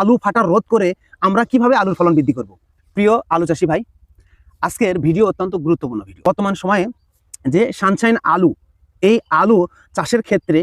আলু ফাটা রোধ করে আমরা কীভাবে আলুর ফলন বৃদ্ধি করব? প্রিয় আলু চাষি ভাই, আজকের ভিডিও অত্যন্ত গুরুত্বপূর্ণ ভিডিও। বর্তমান সময়ে যে সানশাইন আলু, এই আলু চাষের ক্ষেত্রে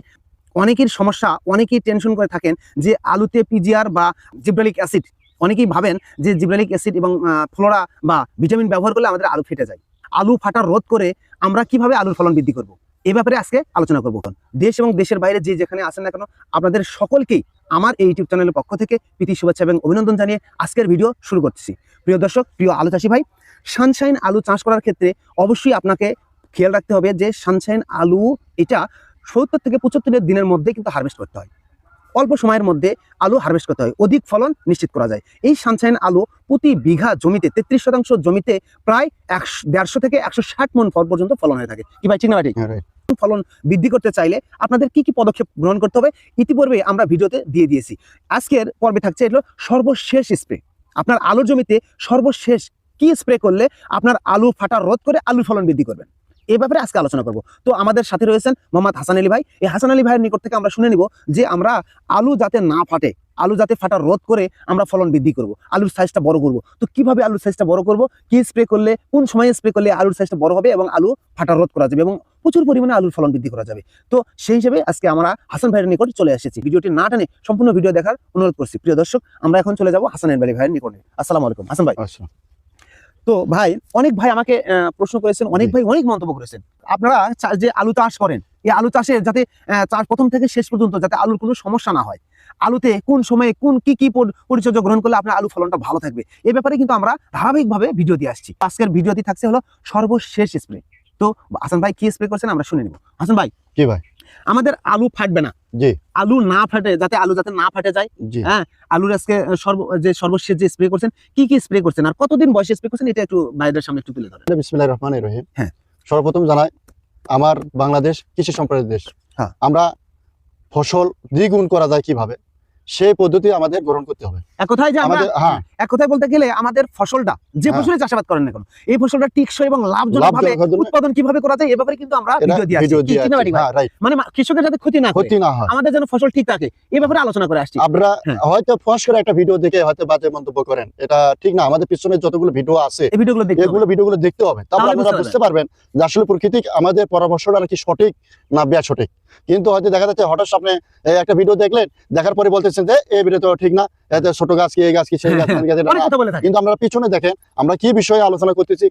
অনেকের সমস্যা, অনেকেই টেনশন করে থাকেন যে আলুতে পিজিআর বা জিব্রালিক অ্যাসিড। অনেকেই ভাবেন যে জিব্রালিক অ্যাসিড এবং ফ্লোরা বা ভিটামিন ব্যবহার করলে আমাদের আলু ফেটে যায়। আলু ফাটা রোধ করে আমরা কীভাবে আলুর ফলন বৃদ্ধি করব? এই ব্যাপারে আজকে আলোচনা করব দেশ এবং দেশের বাইরে যে যেখানে আসেন না কেন, আপনাদের সকলকেই আমার এই ইউটিউব চ্যানেলের পক্ষ থেকে প্রীতি শুভেচ্ছা এবং অভিনন্দন জানিয়ে আজকের ভিডিও শুরু করতেছি প্রিয় দর্শক, প্রিয় আলু চাষি ভাই সানশাইন আলু চাষ করার ক্ষেত্রে অবশ্যই আপনাকে খেয়াল রাখতে হবে যে সানশাইন আলু এটা সত্তর থেকে পঁচাত্তরের দিনের মধ্যে কিন্তু হারভেস্ট করতে হয়। অল্প সময়ের মধ্যে আলু হারভেস্ট করতে হয়। অধিক ফলন নিশ্চিত করা যায়। এই সানশাইন আলু প্রতি বিঘা জমিতে তেত্রিশ শতাংশ জমিতে প্রায় একশো দেড়শো থেকে একশো ষাট মন ফল পর্যন্ত ফলন হয়ে থাকে। কি ভাই, ঠিক না ভাই? ফলন বৃদ্ধি করতে চাইলে আপনাদের কি কি পদক্ষেপ গ্রহণ করতে হবে ইতিপূর্বে আমরা ভিডিওতে দিয়ে দিয়েছি। আজকের পর্বে থাকছে এগুলো সর্বশেষ স্প্রে। আপনার আলুর জমিতে সর্বশেষ কি স্প্রে করলে আপনার আলু ফাটা রোধ করে আলুর ফলন বৃদ্ধি করবেন? এই ব্যাপারে আজকে আলোচনা করব। তো আমাদের সাথে রয়েছেন মোহাম্মদ হাসান আলী ভাই। এই হাসান আলী ভাইয়ের নিকট থেকে আমরা শুনে নিব যে আমরা আলু যাতে না ফাটে, আলু যাতে ফাটা রোধ করে আমরা ফলন বৃদ্ধি করব, আলুর সাইজটা বড় করব। তো কীভাবে আলুর সাইজটা বড় করব, কি স্প্রে করলে, কোন সময়ে স্প্রে করলে আলুর সাইজটা বড় হবে এবং আলু ফাটা রোধ করা যাবে এবং প্রচুর পরিমাণে আলুর ফলন বৃদ্ধি করা যাবে। তো সেই হিসেবে আজকে আমরা হাসান ভাইয়ের নিকট চলে এসেছি। ভিডিওটি না টানে সম্পূর্ণ ভিডিও দেখার অনুরোধ করছি। প্রিয় দর্শক আমরা এখন চলে যাব হাসান আলী ভাইয়ের নিকটে। আসসালামু আলাইকুম। হাসান ভাই। তো ভাই অনেক ভাই আমাকে প্রশ্ন করেছেন অনেক ভাই অনেক মন্তব্য করেছেন। আপনারা যে আলু চাষ করেন এই আলু চাষে যাতে চাষ প্রথম থেকে শেষ পর্যন্ত যাতে আলুর কোনো সমস্যা না হয় আলুতে কোন সময়ে কোন কি কি পরিচর্যা গ্রহণ করলে আপনার আলু ফলনটা ভালো থাকবে এই ব্যাপারে কিন্তু আমরা ধারাবাহিকভাবে ভিডিও দিয়ে আসছি। আজকের ভিডিওটি থাকছে হলো সর্বশেষ স্প্রে। তো হাসান ভাই কি স্প্রে করছেন আমরা শুনে নিব। হাসান ভাই কি ভাই? আমাদের আলু ফাটবে না। জি। আলু না ফাটে যাতে আলু যাতে না ফাটে যায়। হ্যাঁ আলুর আজকে সর্ব যে সর্বশেষ যে স্প্রে করছেন কি কি স্প্রে করছেন? আর কতদিন বয়সে স্প্রে করছেন এটা একটু বাইরের সামনে একটু তুলে ধরেন। বিসমিল্লাহ রহমান রহিম। হ্যাঁ। সর্বপ্রথম জানাই আমার বাংলাদেশ কৃষি সম্প্রদায়ের দেশ। হ্যাঁ। আমরা ফসল দ্বিগুণ করা যায় কীভাবে? সেই পদ্ধতি আমাদের গ্রহণ করতে হবে। এক কথায় যে আমাদের হ্যাঁ। এক কথায় বলতে গেলে আমাদের ফসলটা যে হ্যাঁ। ফসলে চাষাবাদ করেন না কেন এই ফসলটা টিকসই এবং লাভজনক ভাবে উৎপাদন কীভাবে করা যায় এই ব্যাপারে কিন্তু আমরা ভিডিও দিয়ে আসছি। কি- কি? হ্যাঁ মানে কৃষকের যাতে ক্ষতি না ক্ষতি না হয়। আমাদের যেন ফসল ঠিক থাকে এই ব্যাপারে আলোচনা করে আসছি। আমরা হ্যাঁ। হয়তো ফস করে একটা ভিডিও দেখে হয়তো বাজে মন্তব্য করেন। এটা ঠিক না আমাদের পিছনে যতগুলো ভিডিও আছে এই ভিডিওগুলো দেখতে হবে। এগুলো ভিডিওগুলো দেখতে হবে। তারপর আপনারা বুঝতে পারবেন যে আসলে প্রকৃতিক আমাদের পরামর্শটা নাকি সঠিক না বেয়া সঠিক কিন্তু হয়তো দেখা যাচ্ছে হঠাৎ আপনি একটা ভিডিও দেখলেন দেখার পরে বলতেছেন যে এই ভিডিও তো ঠিক না এতে ছোট গাছ কি এই গাছ কি সেই গাছ কিন্তু আমরা পিছনে দেখেন আমরা কি বিষয়ে আলোচনা করতেছি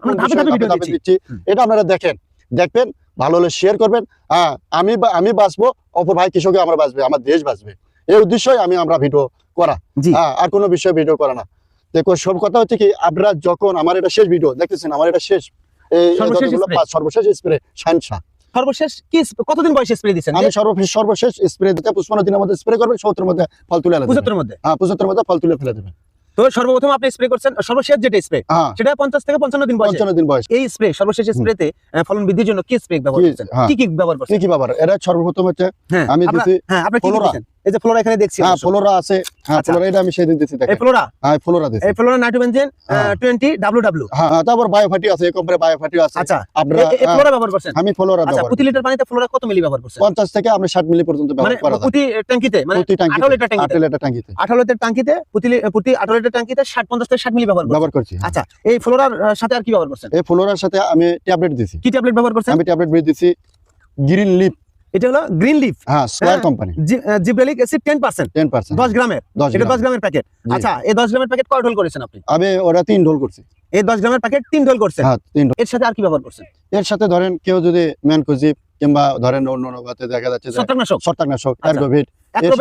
দিচ্ছি। এটা আপনারা দেখেন। দেখবেন ভালো হলে শেয়ার করবেন। হ্যাঁ আমি আমি বাঁচবো অপর ভাই কৃষকে আমরা বাঁচবে আমার দেশ বাঁচবে। এই উদ্দেশ্যই আমি আমরা ভিডিও করা। হ্যাঁ আর কোনো বিষয়ে ভিডিও করা না। দেখো সব কথা হচ্ছে কি আপনারা যখন আমার এটা শেষ ভিডিও দেখতেছেন আমার এটা শেষ। সর্বশেষ স্প্রে সাইনসা সর্বশেষ কি কতদিন বয়সে স্প্রে দিচ্ছেন আমি সর্বশেষ সর্বশেষ স্প্রে দিতে দিনের মধ্যে স্প্রে করবেন সত্তর মধ্যে ফল তুলে। পঁচাত্তর মধ্যে? হ্যাঁ পঁচাত্তর মধ্যে ফল তুলে ফেলে দেবেন। তো সর্বপ্রথম আপনি স্প্রে করছেন সর্বশেষ যেটা স্প্রে হ্যাঁ। সেটা পঞ্চাশ থেকে পঞ্চান্ন দিন বয়সে? পঞ্চান্ন দিন বয়স। এই স্প্রে সর্বশেষ স্প্রেতে ফলন বৃদ্ধির জন্য কি স্প্রে ব্যবহার কি- করছেন? হ্যাঁ। কি কি ব্যবহার কি করছেন? কি ব্যাপার এটা সর্বপ্রথম হচ্ছে হ্যাঁ আমি দিচ্ছি হ্যাঁ আপনি কি কি এই যে ফ্লোরা এখানে দেখছি হ্যাঁ ফ্লোরা আছে। হ্যাঁ আচ্ছা। ফ্লোরা এটা আমি সেদিন দিছি এই ফ্লোরা? হ্যাঁ ফ্লোরা দিছি। এই ফ্লোরা নাইট্রোবেনজেন হ্যাঁ। হ্যাঁ হ্যাঁ, তারপর বায়োফাটি আছে এই কোম্পানি বায়োফাটি আছে। আচ্ছা। আপনারা এই- হ্যাঁ, ফ্লোরা ব্যবহার করছেন? আমি ফ্লোরা আচ্ছা প্রতি লিটার পানিতে ফ্লোরা কত মিলি ব্যবহার করছেন? পঞ্চাশ থেকে আমরা ষাট মিলি পর্যন্ত মানে ব্যবহার করা যায়। প্রতি ট্যাঙ্কিতে? মানে প্রতি ট্যাঙ্কি আঠারো লিটার ট্যাঙ্কিতে? আঠারো লিটার ট্যাঙ্কিতে। আঠারো লিটার ট্যাঙ্কিতে প্রতি প্রতি আঠারো লিটার ট্যাঙ্কিতে ষাট পঞ্চাশ থেকে ষাট মিলি ব্যবহার করছেন। ব্যবহার করছি আচ্ছা এই ফ্লোরার সাথে আর কি ব্যবহার করছেন? এই ফ্লোরার সাথে আমি ট্যাবলেট দিছি। কি ট্যাবলেট ব্যবহার করছেন? আমি ট্যাবলেট দিছি গ্রিন লিপ। এটা হলো গ্রিন লিফ হ্যাঁ স্কয়ার হ্যাঁ। Company gibberellic acid ten percent ten percent দশ গ্রামের। দশ এটা গ্রাম। দশ গ্রামের প্যাকেট আচ্ছা এই দশ গ্রামের প্যাকেট কয় ঢোল করেছেন আপনি? আমি ওরা তিন ঢোল করছি। এই দশ গ্রামের প্যাকেট তিন ঢোল করছেন? হ্যাঁ তিন ঢোল। এর সাথে আর কি ব্যবহার করছেন? এর সাথে ধরেন কেউ যদি ম্যানকোজিপ কিংবা ধরেন অন্য অন্য গাতে দেখা যাচ্ছে ছত্রাকনাশক। ছত্রাকনাশক আচ্ছা। এরগোভিট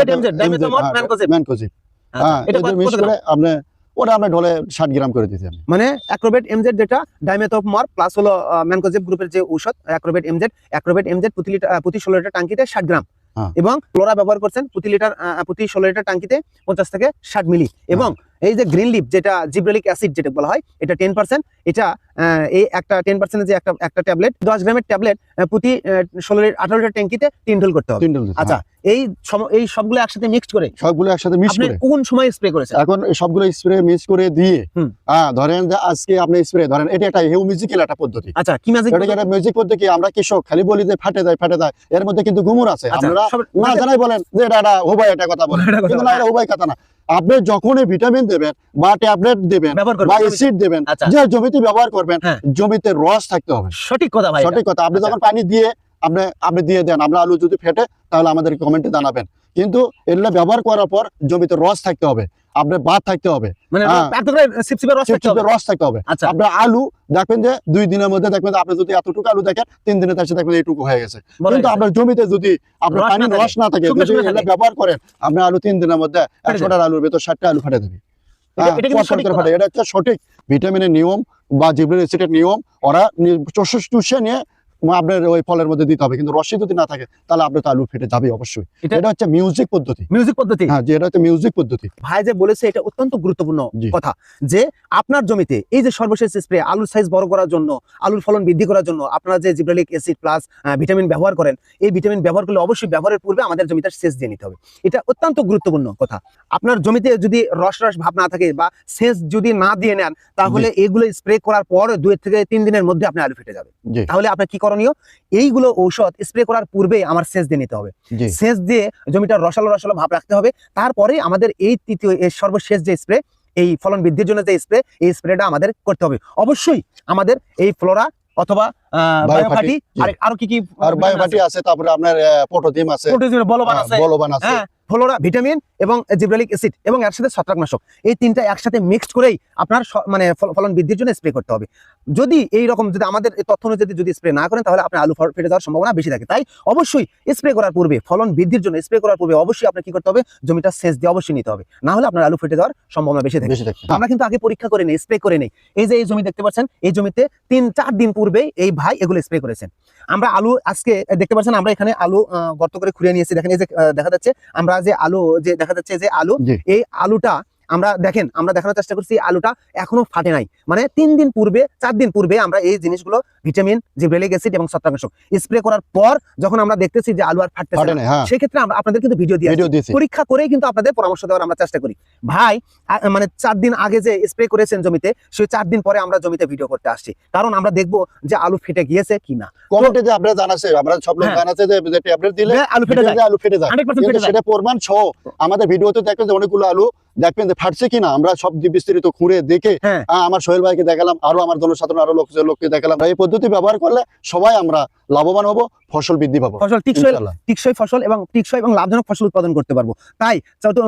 এমজেড ডাইমেথোমর ম্যানকোজেব ম্যানকোজিপ আচ্ছা, হ্যাঁ এটা কত- করে আপনি ওটা আমরা ঢলে ষাট গ্রাম করে মানে অ্যাক্রোবেট এমজেড যেটা প্লাস হলো ম্যানকোজেব গ্রুপের যে ঔষধ অ্যাক্রোবেট এমজেড অ্যাক্রোবেট এমজেড প্রতি লিটার প্রতি ষোলো লিটার টাঙ্কিতে ষাট গ্রাম। হ্যাঁ। এবং ক্লোরা ব্যবহার করছেন প্রতি লিটার প্রতি ষোলো লিটার টাঙ্কিতে পঞ্চাশ থেকে ষাট মিলি এবং এই যে গ্রিন লিপ যেটা জিব্রেলিক অ্যাসিড যেটা বলা হয় এটা টেন পার্সেন্ট এটা এই একটা টেন পার্সেন্টের যে একটা একটা ট্যাবলেট দশ গ্রামের ট্যাবলেট প্রতি ষোলো আঠারোটা ট্যাঙ্কিতে তিন ঢোল করতে হবে। আচ্ছা এই এই সবগুলো একসাথে মিক্সড করে সবগুলো একসাথে মিক্স করে? কোন সময় স্প্রে করেছেন? এখন সবগুলো স্প্রে মিক্স করে দিয়ে হ্যাঁ ধরেন যে আজকে আপনি স্প্রে ধরেন এটা একটা হিউমিজিক্যাল একটা পদ্ধতি। আচ্ছা কি ম্যাজিক এটা একটা মিউজিক পদ্ধতি আমরা কৃষক খালি বলি যে ফাটে যায় ফাটে যায় এর মধ্যে কিন্তু গুমর আছে। আচ্ছা, আপনারা না জানাই বলেন যে এটা একটা হুবাই একটা কথা বলেন এটা কথা কিন্তু না এটা হুবাই কথা না। আপনি যখনই ভিটামিন দেবেন বা ট্যাবলেট দেবেন বা অ্যাসিড দেবেন আচ্ছা। যে জমিতে ব্যবহার করবেন হ্যাঁ। জমিতে রস থাকতে হবে। সঠিক কথা ভাই সঠিক কথা। আপনি আচ্ছা। যখন পানি দিয়ে আপনি আপনি দিয়ে দেন আমরা আলু যদি ফেটে তাহলে আমাদের কমেন্টে জানাবেন। কিন্তু এগুলো ব্যবহার করার পর জমিতে রস থাকতে হবে। আপনার বাদ থাকতে হবে। মানে হ্যাঁ। রস থাকতে হবে। রস থাকতে হবে। আচ্ছা। আপনার আলু দেখবেন যে দুই দিনের মধ্যে দেখবেন আপনি যদি এতটুকু আলু দেখেন তিন দিনে তার সাথে দেখবেন এইটুকু হয়ে গেছে। কিন্তু আপনার জমিতে যদি আপনার পানি রস না থাকে যদি। ব্যবহার করেন আপনার আলু তিন দিনের মধ্যে একশোটার আলুর ভেতর ষাটটা আলু ফেটে দেবে এটা- হ্যাঁ, সঠিক ভিটামিনের নিয়ম বা অ্যাসিডের নিয়ম। ওরা চুষে নিয়ে আপনার ওই ফলের মধ্যে দিতে হবে। কিন্তু রসি যদি না থাকে তাহলে আপনার তো আলু ফেটে যাবে অবশ্যই। এটা- হচ্ছে মিউজিক পদ্ধতি। মিউজিক পদ্ধতি? হ্যাঁ যে এটা হচ্ছে মিউজিক পদ্ধতি। ভাই যে বলেছে এটা অত্যন্ত গুরুত্বপূর্ণ কথা যে আপনার জমিতে এই যে সর্বশেষ স্প্রে আলুর সাইজ বড় করার জন্য আলুর ফলন বৃদ্ধি করার জন্য আপনারা যে জিব্রালিক অ্যাসিড প্লাস ভিটামিন ব্যবহার করেন এই ভিটামিন ব্যবহার করলে অবশ্যই ব্যবহারের পূর্বে আমাদের জমিতে সেচ দিয়ে নিতে হবে। এটা অত্যন্ত গুরুত্বপূর্ণ কথা। আপনার জমিতে যদি রস রস ভাব না থাকে বা সেচ যদি না দিয়ে নেন তাহলে এগুলো স্প্রে করার পর দুই থেকে তিন দিনের মধ্যে আপনি আলু ফেটে যাবে। তাহলে আপনার কি করণীয়। এইগুলো ঔষধ স্প্রে করার পূর্বে আমার সেচ দিয়ে নিতে হবে। সেচ দিয়ে জমিটা রসালো রসালো ভাব রাখতে হবে। তারপরে আমাদের এই তৃতীয় এই সর্বশেষ যে স্প্রে এই ফলন বৃদ্ধির জন্য যে স্প্রে এই স্প্রেটা আমাদের করতে হবে। অবশ্যই আমাদের এই ফ্লোরা অথবা বায়োফাটি, আরও কি কি আর আছে? তারপরে আপনার আছে বলবান হ্যাঁ, আছে। বলবান আছে। হ্যাঁ। ফ্লোরা ভিটামিন এবং জিব্রালিক অ্যাসিড এবং এর সাথে ছত্রাকনাশক। এই তিনটা একসাথে মিক্সড করেই আপনার মানে ফলন বৃদ্ধির জন্য স্প্রে করতে হবে। যদি এই রকম যদি আমাদের তথ্য অনুযায়ী যদি স্প্রে না করেন তাহলে আপনার আলু ফল ফেটে যাওয়ার সম্ভাবনা বেশি থাকে। তাই অবশ্যই স্প্রে করার পূর্বে ফলন বৃদ্ধির জন্য স্প্রে করার পূর্বে অবশ্যই আপনার কি করতে হবে? জমিটা সেচ দিয়ে অবশ্যই নিতে হবে। না হলে আপনার আলু ফেটে যাওয়ার সম্ভাবনা বেশি থাকে। আমরা কিন্তু আগে পরীক্ষা করে নেই স্প্রে করে নেই। এই যে এই জমি দেখতে পাচ্ছেন এই জমিতে তিন চার দিন পূর্বে এই ভাই এগুলো স্প্রে করেছেন। আমরা আলু আজকে দেখতে পাচ্ছেন আমরা এখানে আলু গর্ত করে খুঁড়িয়ে নিয়েছি। দেখেন এই যে দেখা যাচ্ছে আমরা যে আলু যে দেখা যাচ্ছে যে আলু এই আলুটা আমরা দেখেন আমরা দেখানোর চেষ্টা করছি আলুটা এখনও ফাটে নাই। মানে তিন দিন পূর্বে চার দিন পূর্বে আমরা এই জিনিসগুলো ভিটামিন জিব্রেলিক অ্যাসিড এবং ছত্রাকনাশক স্প্রে করার পর যখন আমরা দেখতেছি যে আলু আর ফাটতেছে ফাটে না না হ্যাঁ। সেক্ষেত্রে আমরা আপনাদের কিন্তু ভিডিও দিয়ে দিয়েছি। পরীক্ষা করেই কিন্তু আপনাদের পরামর্শ দেওয়ার আমরা চেষ্টা করি। ভাই মানে চার দিন আগে যে স্প্রে করেছেন জমিতে সেই চার দিন পরে আমরা জমিতে ভিডিও করতে আসছি। কারণ আমরা দেখব যে আলু ফেটে গিয়েছে কিনা। কমেন্টে যে আপনারা জানাছে আমরা সব লোক হ্যাঁ। জানাছে যে যে ট্যাবলেট দিলে আলু ফেটে যায়। আলু ফেটে যায়। হান্ড্রেড পার্সেন্ট কিন্তু ফেটে যায়। সেটা প্রমাণ সহ আমাদের ভিডিওতে দেখবেন যে অনেকগুলো আলু দেখবেন যে ফাটছে কিনা? আমরা সব বিস্তারিত খুঁড়ে দেখে হ্যাঁ। আমার সোহেল ভাইকে দেখালাম আরও আমার জনসাধারণ আরও লোক লোককে দেখালাম। এই পদ্ধতি ব্যবহার করলে সবাই আমরা লাভবান হব। ফসল বৃদ্ধি পাবো। ফসল টিকসই টিকসই ফসল এবং টিকসই এবং লাভজনক ফসল উৎপাদন করতে পারব। তাই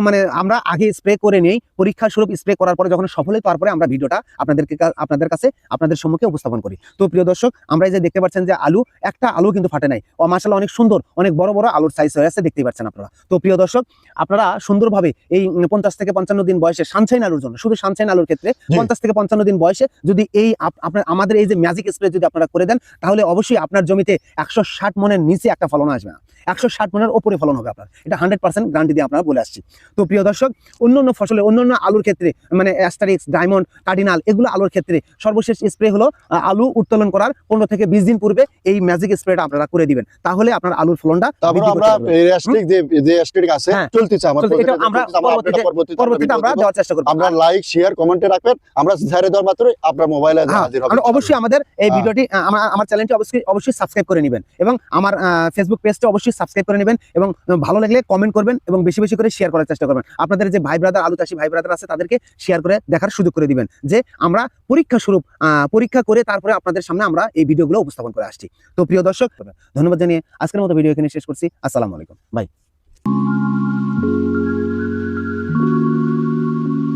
মানে আমরা আগে স্প্রে করে নেই পরীক্ষা স্বরূপ স্প্রে করার পরে যখন সফল হয় তারপরে আমরা ভিডিওটা আপনাদেরকে আপনাদের কাছে আপনাদের সম্মুখে উপস্থাপন করি। তো প্রিয় দর্শক আমরা এই যে দেখতে পাচ্ছেন যে আলু একটা আলু কিন্তু ফাটে নাই। ও মাসাল্লাহ অনেক সুন্দর অনেক বড় বড় আলুর সাইজ হয়ে আছে দেখতেই পাচ্ছেন আপনারা। তো প্রিয় দর্শক আপনারা সুন্দরভাবে এই পঞ্চাশ থেকে পঞ্চান্ন দিন বয়সে সানশাইন আলুর জন্য শুধু সানশাইন আলুর ক্ষেত্রে পঞ্চাশ থেকে পঞ্চান্ন দিন বয়সে যদি এই আপনার আমাদের এই যে ম্যাজিক স্প্রে যদি আপনারা করে দেন তাহলে অবশ্যই আপনার জমিতে একশো ষাট মনের নিচে একটা ফলন আসবে না। একশো ষাট মনের ওপরে ফলন হবে আপনার। এটা হান্ড্রেড পার্সেন্ট গ্যারান্টি দিয়ে আপনারা বলে আসছি। তো প্রিয় দর্শক অন্য অন্য ফসলে অন্য অন্য আলুর ক্ষেত্রে মানে অ্যাস্টারিক্স ডায়মন্ড কার্ডিনাল এগুলো আলুর ক্ষেত্রে সর্বশেষ স্প্রে হলো আলু উত্তোলন করার পনেরো থেকে বিশ দিন পূর্বে এই ম্যাজিক স্প্রেটা আপনারা করে দিবেন। তাহলে আপনার আলুর ফলনটা অবশ্যই আমাদের এই হ্যাঁ। ভিডিওটি আমার চ্যানেলটি অবশ্যই অবশ্যই সাবস্ক্রাইব করে নেবেন। এবং আমার ফেসবুক পেজটা অবশ্যই সাবস্ক্রাইব করে নেবেন এবং ভালো লাগলে কমেন্ট করবেন এবং বেশি বেশি করে শেয়ার করার চেষ্টা করবেন। আপনাদের যে ভাই ব্রাদার আলু চাষি ভাই ব্রাদার আছে, তাদেরকে শেয়ার করে দেখার সুযোগ করে দিবেন যে আমরা পরীক্ষা স্বরূপ পরীক্ষা করে তারপরে আপনাদের সামনে আমরা এই ভিডিওগুলো উপস্থাপন করে আসছি। তো প্রিয় দর্শক, ধন্যবাদ জানিয়ে আজকের মতো ভিডিও এখানে শেষ করছি। আসসালামু আলাইকুম। বাই